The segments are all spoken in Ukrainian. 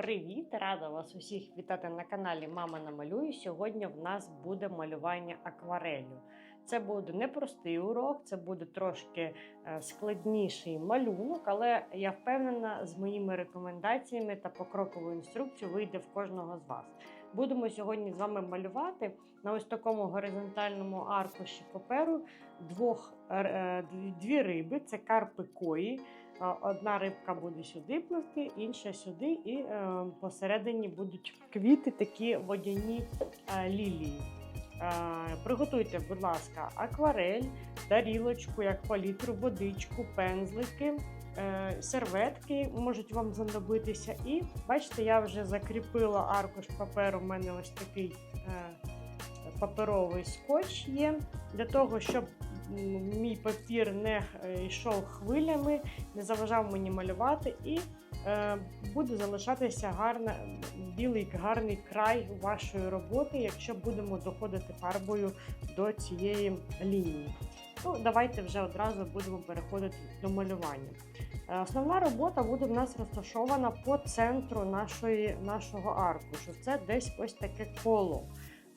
Привіт! Рада вас усіх вітати на каналі Мама намалює. Сьогодні в нас буде малювання акварелью. Це буде непростий урок, це буде трошки е, складніший малюнок, але я впевнена, з моїми рекомендаціями та покроковою інструкцією вийде в кожного з вас. Будемо сьогодні з вами малювати на ось такому горизонтальному аркуші паперу двох, е, дві- дві риби це карпи кої. А, Одна рибка буде сюди пливти, інша сюди, і е, посередині будуть квіти, такі водяні е, лілії. Е, приготуйте, будь ласка, акварель, тарілочку, як палітру, водичку, пензлики, е, серветки можуть вам знадобитися. І бачите, я вже закріпила аркуш паперу. У мене ось такий е, паперовий скотч є для того, щоб мій папір не е, йшов хвилями, не заважав мені малювати, і е, буде залишатися гарна, білий гарний край вашої роботи, якщо будемо доходити фарбою до цієї лінії. Ну, давайте вже одразу будемо переходити до малювання. Е, Основна робота буде в нас розташована по центру нашої, нашого аркушу. Це десь ось таке коло.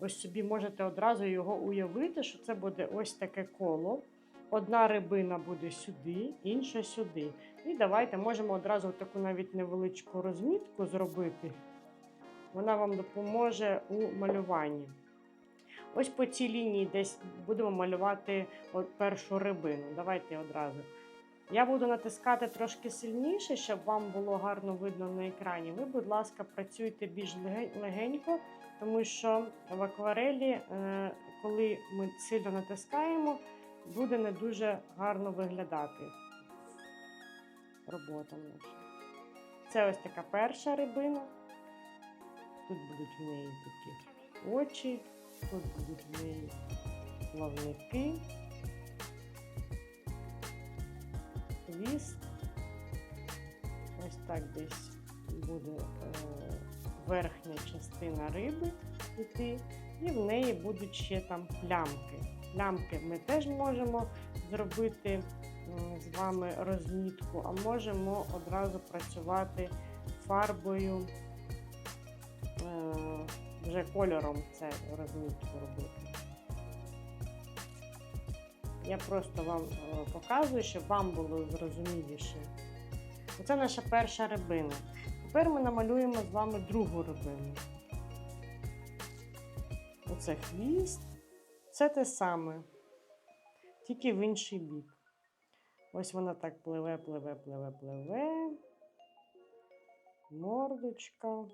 Ось собі можете одразу його уявити, що це буде ось таке коло. Одна рибина буде сюди, інша сюди. І давайте можемо одразу таку навіть невеличку розмітку зробити. Вона вам допоможе у малюванні. Ось по цій лінії десь будемо малювати першу рибину. Давайте одразу. Я буду натискати трошки сильніше, щоб вам було гарно видно на екрані. Ви, будь ласка, працюйте більш легенько, тому що в акварелі, е, коли ми сильно натискаємо, буде не дуже гарно виглядати робота наша. Це ось така перша рибина. Тут будуть в неї такі очі, тут будуть в неї плавники, хвіст. Ось так десь буде е, верхня частина риби йти, і в неї будуть ще там плямки. Плямки ми теж можемо зробити з вами розмітку, а можемо одразу працювати фарбою, е, вже кольором це розмітку робити. Я просто вам е, показую, щоб вам було зрозуміліше. Оце наша перша рибина. Тепер ми намалюємо з вами другу рибину. Оце хвіст. Це те саме, тільки в інший бік. Ось вона так пливе, пливе, пливе, пливе. Мордочка.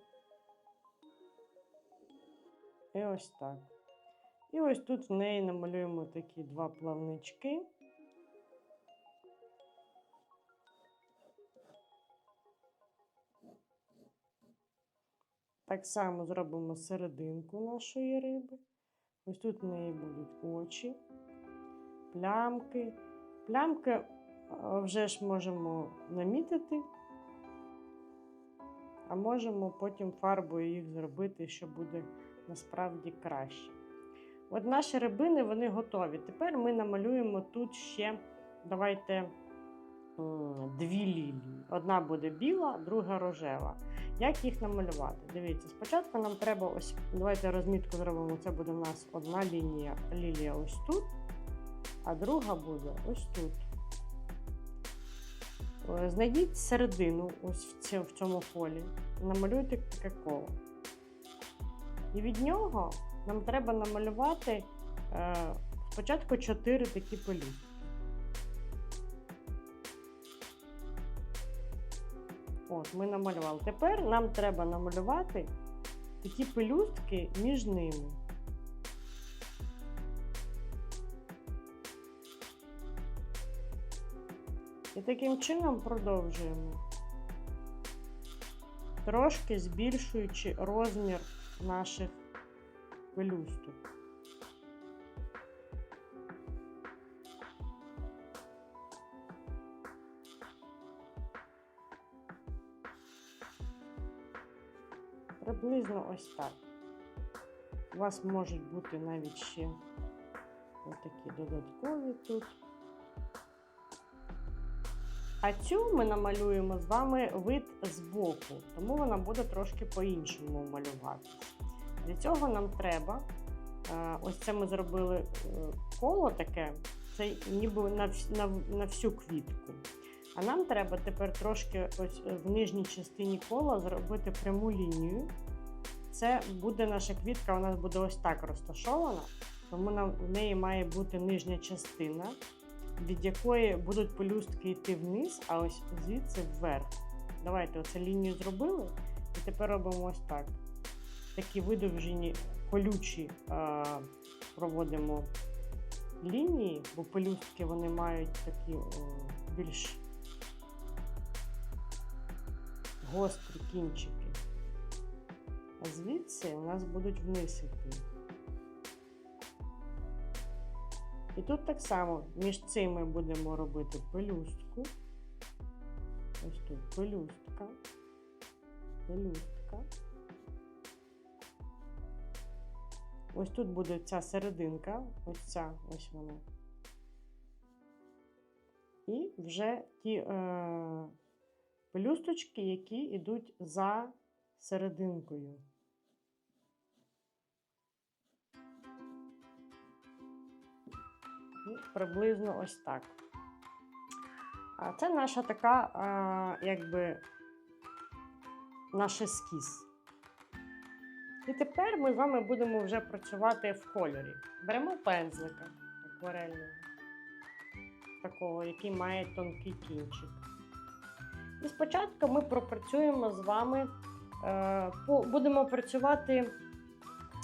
І ось так. І ось тут в неї намалюємо такі два плавнички. Так само зробимо серединку нашої риби. Ось тут в неї будуть очі, плямки. Плямки е, вже ж можемо намітити, а можемо потім фарбою їх зробити, що буде насправді краще. От наші рибини вони готові. Тепер ми намалюємо тут ще, давайте, дві лілії. Одна буде біла, друга рожева. Як їх намалювати? Дивіться, спочатку нам треба ось, давайте розмітку зробимо. Це буде у нас одна лінія, лілія ось тут, а друга буде ось тут. Е, Знайдіть середину ось в цьому полі, намалюйте таке коло. І від нього нам треба намалювати е, спочатку чотири такі пелюстки. От, ми намалювали. Тепер нам треба намалювати такі пелюстки між ними. І таким чином продовжуємо. Трошки збільшуючи розмір наших пелюсток. Приблизно ось так. У вас можуть бути навіть ще отакі додаткові тут. А цю ми намалюємо з вами вид збоку, тому вона буде трошки по-іншому малюватися. Для цього нам треба, е, ось це ми зробили е, коло таке, це ніби на всю квітку. А нам треба тепер трошки ось е, в нижній частині кола зробити пряму лінію. Це буде наша квітка, нас буде ось так розташована, тому нам в неї має бути нижня частина, від якої будуть пелюстки йти вниз, а ось звідси вверх. Давайте оце лінію зробили. І тепер робимо ось так. Такі видовжені колючі е, проводимо лінії, бо пелюстки вони мають такі е, більш гострі кінчики. А звідси у нас будуть вниз іти. І тут так само між цими будемо робити пелюстку. Ось тут пелюстка, пелюстка. Ось тут буде ця серединка, ось ця, ось вона. І вже ті е, пелюсточки, які йдуть за серединкою. Ну, приблизно ось так. Це наша така, а, якби наш ескіз. І тепер ми з вами будемо вже працювати в кольорі. Беремо пензлика акварельного, такого, який має тонкий кінчик. І спочатку ми пропрацюємо з вами, е, будемо працювати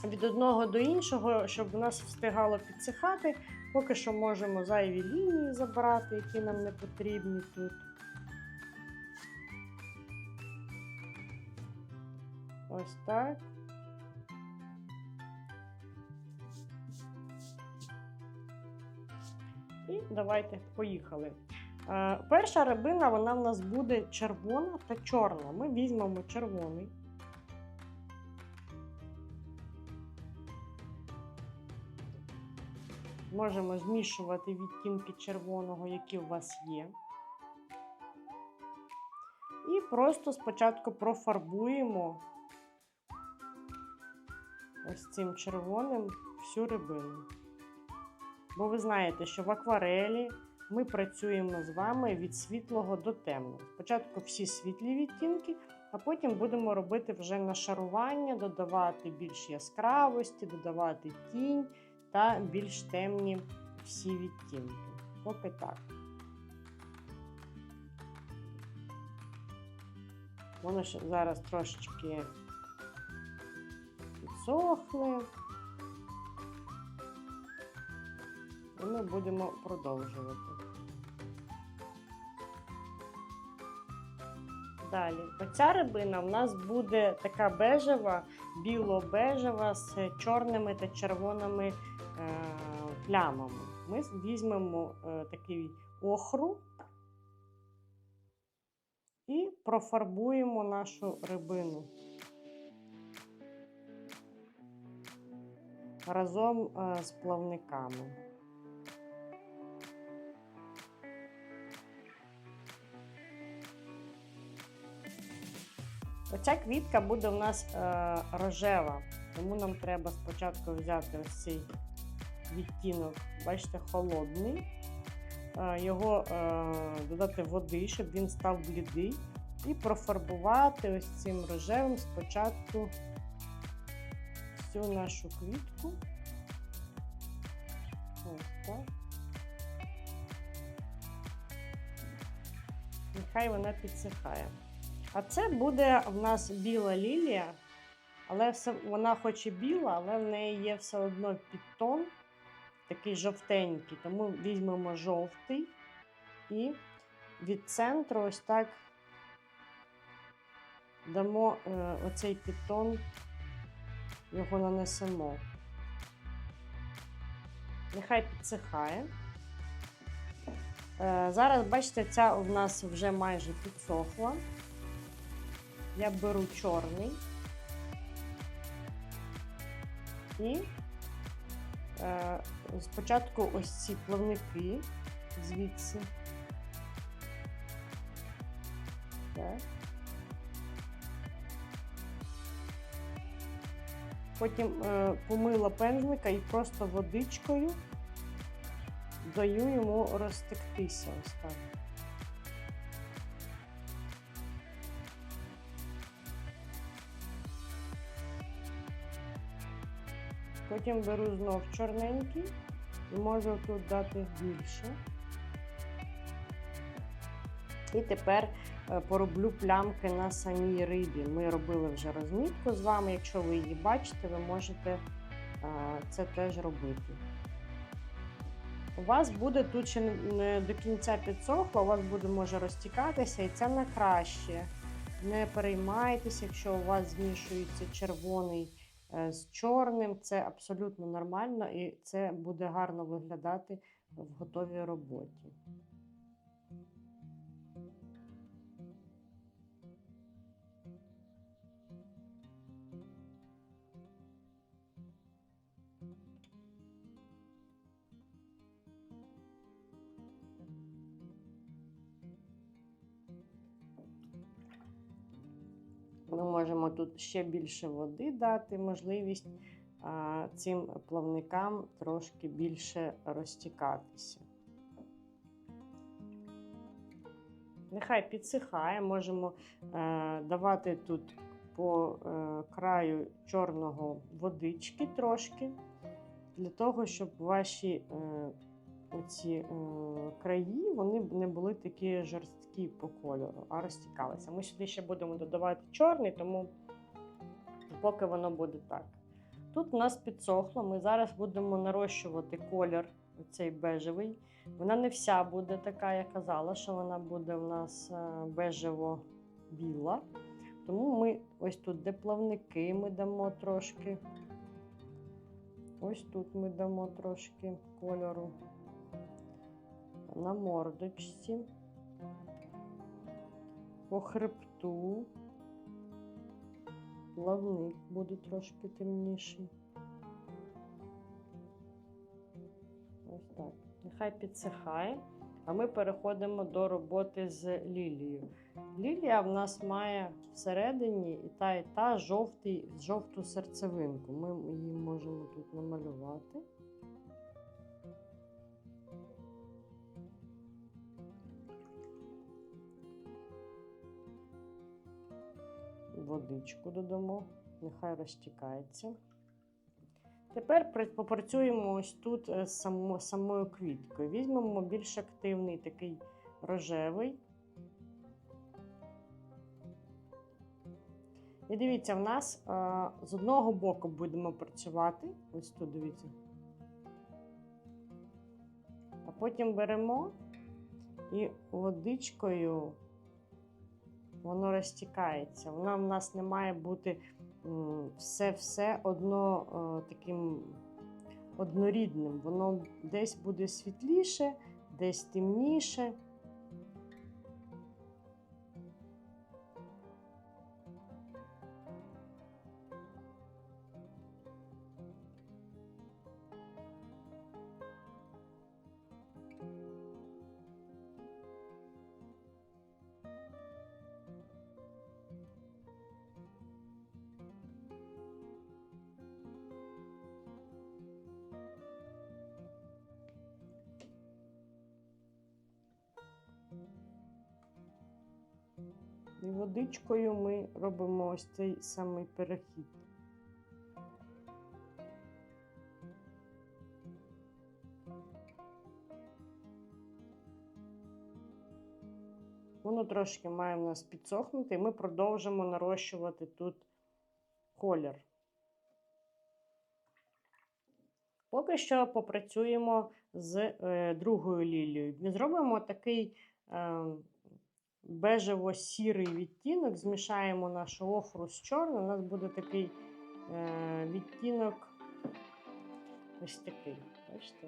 від одного до іншого, щоб у нас встигало підсихати. Поки що можемо зайві лінії забрати, які нам не потрібні тут. Ось так. І давайте поїхали. Е, перша рибина вона в нас буде червона та чорна. Ми візьмемо червоний. Можемо змішувати відтінки червоного, які у вас є. І просто спочатку профарбуємо ось цим червоним всю рибину. Бо ви знаєте, що в акварелі ми працюємо з вами від світлого до темного. Спочатку всі світлі відтінки, а потім будемо робити вже нашарування, додавати більш яскравості, додавати тінь та більш темні всі відтінки. Поки так. Воно зараз трошечки підсохне. І ми будемо продовжувати. Далі, оця рибина в нас буде така бежева, біло-бежева з чорними та червоними е, плямами. Ми візьмемо е, такий охру і профарбуємо нашу рибину. Разом е, з плавниками. Оця квітка буде у нас е, рожева, тому нам треба спочатку взяти ось цей відтінок, бачите, холодний, е, його е, додати води, щоб він став блідий, і профарбувати ось цим рожевим спочатку всю нашу квітку. Ось так. Нехай вона підсихає. А це буде в нас біла лілія, але все, вона хоч і біла, але в неї є все одно підтон, такий жовтенький. Тому візьмемо жовтий і від центру ось так дамо е, оцей підтон, його нанесемо. Нехай підсихає. Е, зараз, бачите, ця у нас вже майже підсохла. Я беру чорний і е, спочатку ось ці плавники звідси все. Потім е, помила пензлика і просто водичкою даю йому розтектися ось так. Потім беру знов чорненький і можу тут дати більше. І тепер е, пороблю плямки на самій рибі. Ми робили вже розмітку з вами. Якщо ви її бачите, ви можете е, це теж робити. У вас буде тут ще не- до кінця підсохло, у вас буде може розтікатися, і це на краще. Не переймайтеся, якщо у вас змішується червоний з чорним, це абсолютно нормально і це буде гарно виглядати в готовій роботі. Ми можемо тут ще більше води дати, можливість цим плавникам трошки більше розтікатися. Нехай підсихає, можемо е, давати тут по е, краю чорного водички трошки, для того, щоб ваші е, оці е, краї вони б не були такі жорсткі по кольору, а розтікалися. Ми сюди ще будемо додавати чорний, тому поки воно буде так. Тут у нас підсохло, ми зараз будемо нарощувати колір, цей бежевий. Вона не вся буде така, я казала, що вона буде у нас е, бежево-біла. Тому ми ось тут, де плавники, ми дамо трошки. Ось тут ми дамо трошки кольору. На мордочці, по хребту. Плавник буде трошки темніший. Ось так. Нехай підсихає, а ми переходимо до роботи з лілією. Лілія в нас має всередині і та, і та жовтий, жовту серцевинку. Ми її можемо тут намалювати. Водичку додамо, нехай розтікається. Тепер попрацюємо ось тут е, з само, самою квіткою. Візьмемо більш активний такий рожевий. І дивіться, в нас е, з одного боку будемо працювати. Ось тут дивіться. А потім беремо і водичкою воно розтікається. Вона в нас не має бути все-все одно е, таким однорідним. Воно десь буде світліше, десь темніше. Водичкою ми робимо ось цей самий перехід. Воно трошки має в нас підсохнути, і ми продовжимо нарощувати тут колір. Поки що попрацюємо з е, другою лілією. Ми зробимо такий е, бежево-сірий відтінок, змішаємо нашу охру з чорним. У нас буде такий е, відтінок ось такий. Бачите?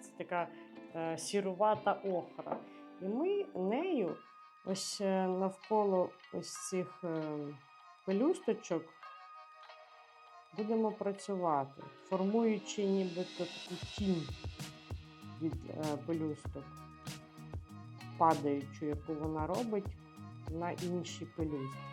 Це така е, сірувата охра. І ми нею ось е, навколо ось цих е, пелюсточок будемо працювати, формуючи нібито таку тінь від е, пелюсток, падаючу, яку вона робить на інші пелюстки.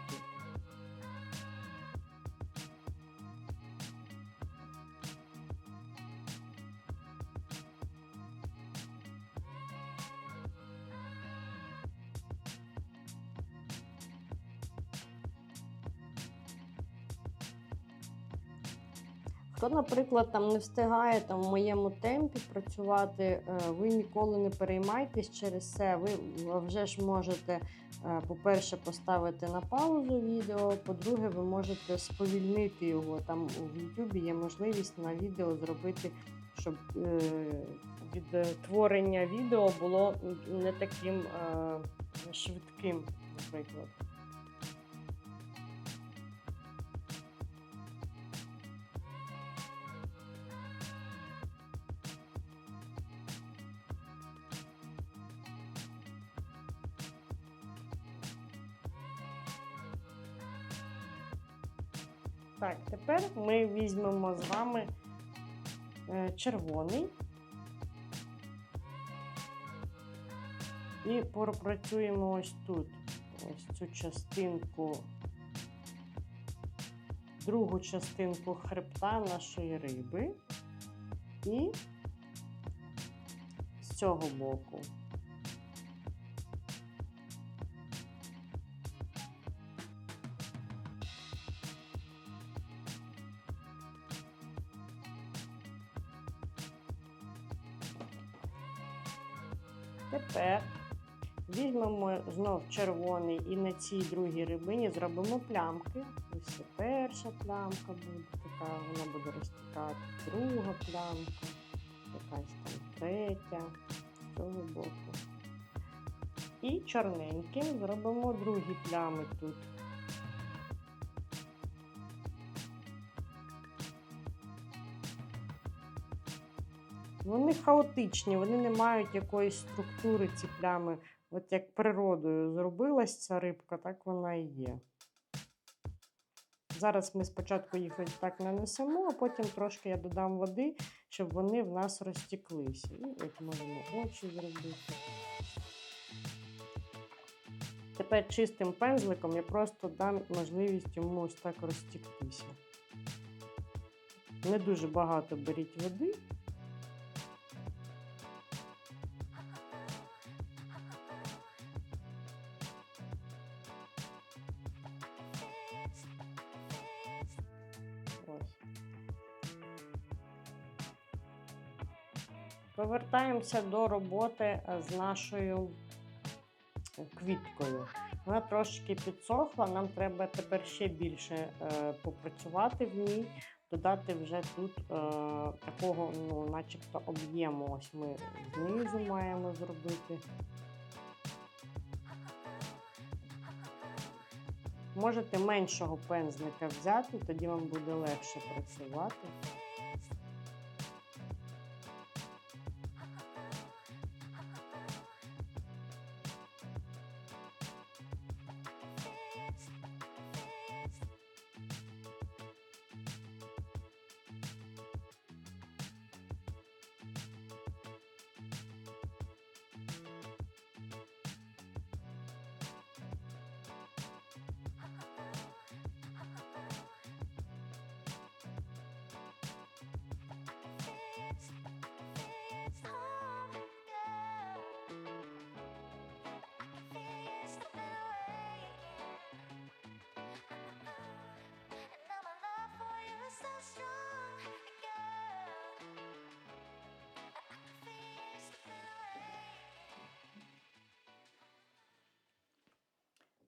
Наприклад, там не встигає там, в моєму темпі працювати, е, ви ніколи не переймайтесь через це. Ви вже ж можете, е, по-перше, поставити на паузу відео, по-друге, ви можете сповільнити його. Там в YouTube є можливість на відео зробити, щоб е, відтворення відео було не таким швидким, наприклад. Тепер ми візьмемо з вами е, червоний і пропрацюємо ось тут ось цю частинку, другу частинку хребта нашої риби і з цього боку. Візьмемо знов червоний і на цій другій рибині зробимо плямки. Ось перша плямка буде така, вона буде розтікати, друга плямка, якась там третя з цього боку. І чорненьким зробимо другі плями тут. Вони хаотичні, вони не мають якоїсь структури, ці плями. От як природою зробилась ця рибка, так вона і є. Зараз ми спочатку їх ось так нанесемо, а потім трошки я додам води, щоб вони в нас розтіклися. І от можемо очі зробити. Тепер чистим пензликом я просто дам можливість йому ось так розтіктися. Не дуже багато беріть води. Повертаємося до роботи е, з нашою квіткою. Вона трошки підсохла, нам треба тепер ще більше е, попрацювати в ній, додати вже тут е, такого, ну, начебто, об'єму. Ось ми знизу маємо зробити. Можете меншого пензлика взяти, тоді вам буде легше працювати.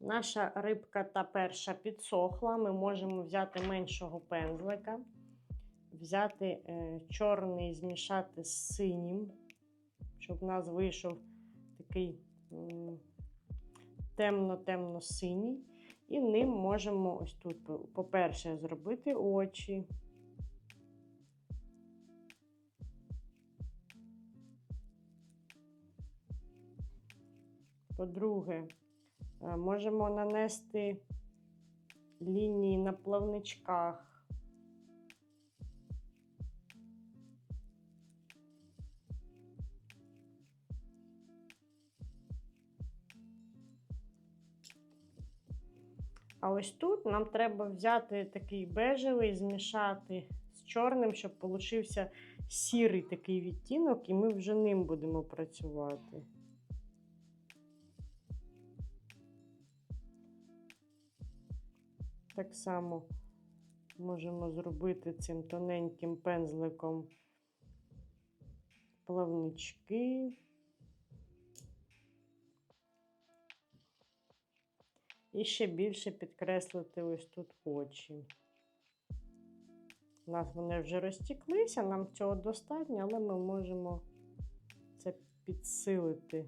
Наша рибка та перша підсохла. Ми можемо взяти меншого пензлика, взяти е, чорний, змішати з синім, щоб в нас вийшов такий темно-темно-синій. І ним можемо ось тут, по-перше, зробити очі. По-друге, можемо нанести лінії на плавничках. А ось тут нам треба взяти такий бежевий, змішати з чорним, щоб получився сірий такий відтінок, і ми вже ним будемо працювати. Так само можемо зробити цим тоненьким пензликом плавнички. І ще більше підкреслити ось тут очі. У нас вони вже розтіклися, нам цього достатньо, але ми можемо це підсилити.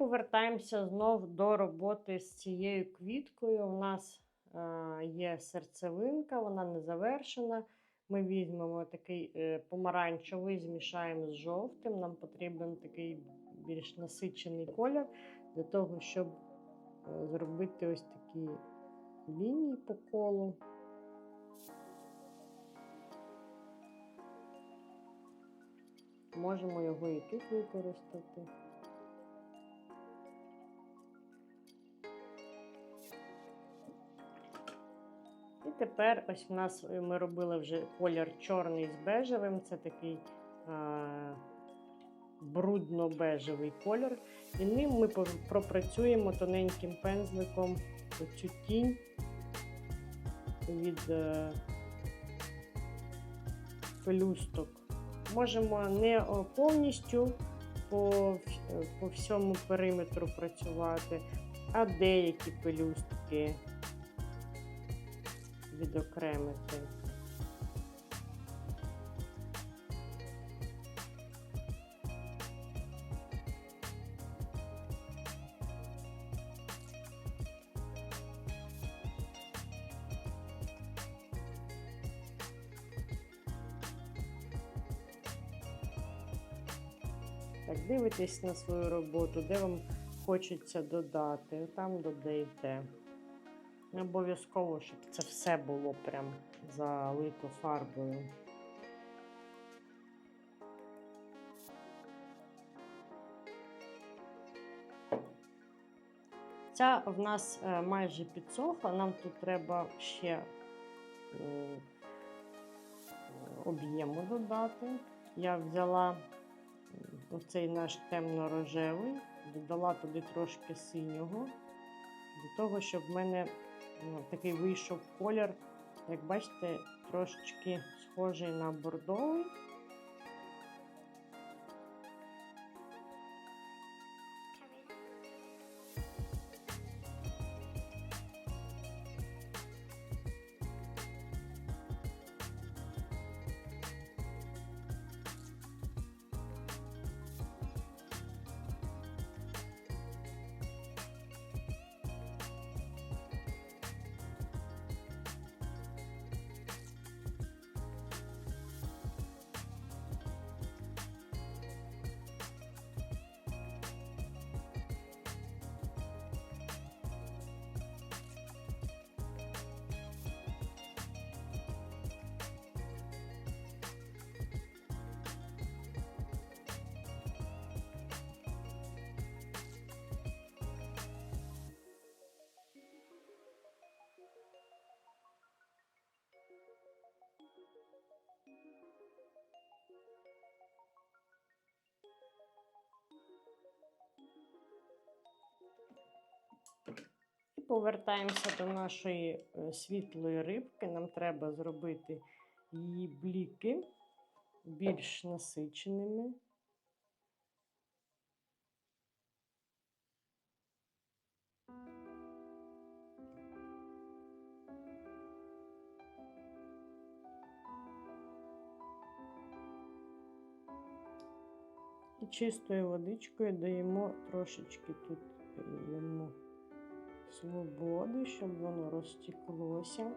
Повертаємося знов до роботи з цією квіткою. У нас е, є серцевинка, вона не завершена. Ми візьмемо такий е, помаранчевий, змішаємо з жовтим. Нам потрібен такий більш насичений колір для того, щоб е, зробити ось такі лінії по колу. Можемо його і тут використати. Тепер ось у нас е, ми робили вже колір чорний з бежевим. Це такий брудно-бежевий колір. І ним ми пропрацюємо тоненьким пензликом цю тінь від е, пелюсток. Можемо не повністю по, е, по всьому периметру працювати, а деякі пелюстки відокремити. Так, дивитесь на свою роботу, де вам хочеться додати, там додаєте. Не обов'язково, щоб це все було прям залито фарбою. Ця в нас е, майже підсохла, нам тут треба ще об'єму додати. Я взяла оцей наш темно-рожевий, додала туди трошки синього, для того, щоб в мене такий вийшов колір, як бачите, трошечки схожий на бордовий. Повертаємося до нашої е, світлої рибки. Нам треба зробити її бліки більш насиченими. І чистою водичкою даємо трошечки тут йому свободи, щоб воно розтіклося,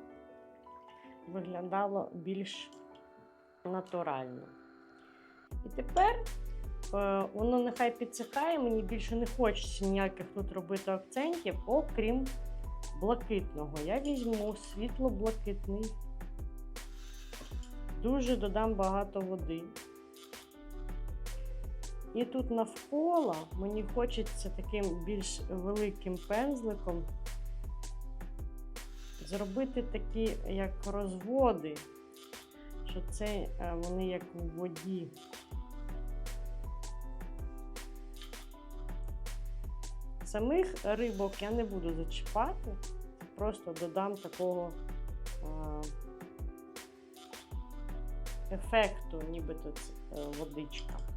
виглядало більш натурально. І тепер е, воно нехай підсихає, мені більше не хочеться ніяких тут робити акцентів, окрім блакитного. Я візьму світло-блакитний дуже додам багато води. І тут навколо мені хочеться таким більш великим пензликом зробити такі як розводи, що це е, вони як в воді. Самих рибок я не буду зачіпати, просто додам такого ефекту, нібито е, водичка.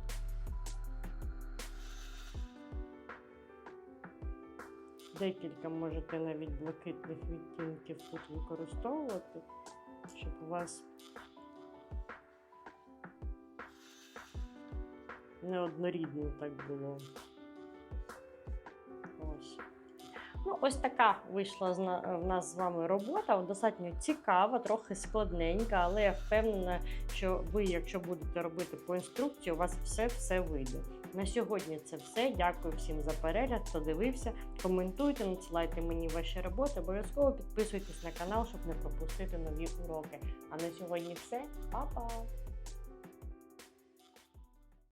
Декілька можете навіть блакитних відтінків тут використовувати, щоб у вас неоднорідно так було. Ось. Ну, ось така вийшла в нас з вами робота. Достатньо цікава, трохи складненька, але я впевнена, що ви, якщо будете робити по інструкції, у вас все-все вийде. На сьогодні це все. Дякую всім за перегляд, хто дивився. Коментуйте, надсилайте мені ваші роботи. Обов'язково підписуйтесь на канал, щоб не пропустити нові уроки. А на сьогодні все. Па-па!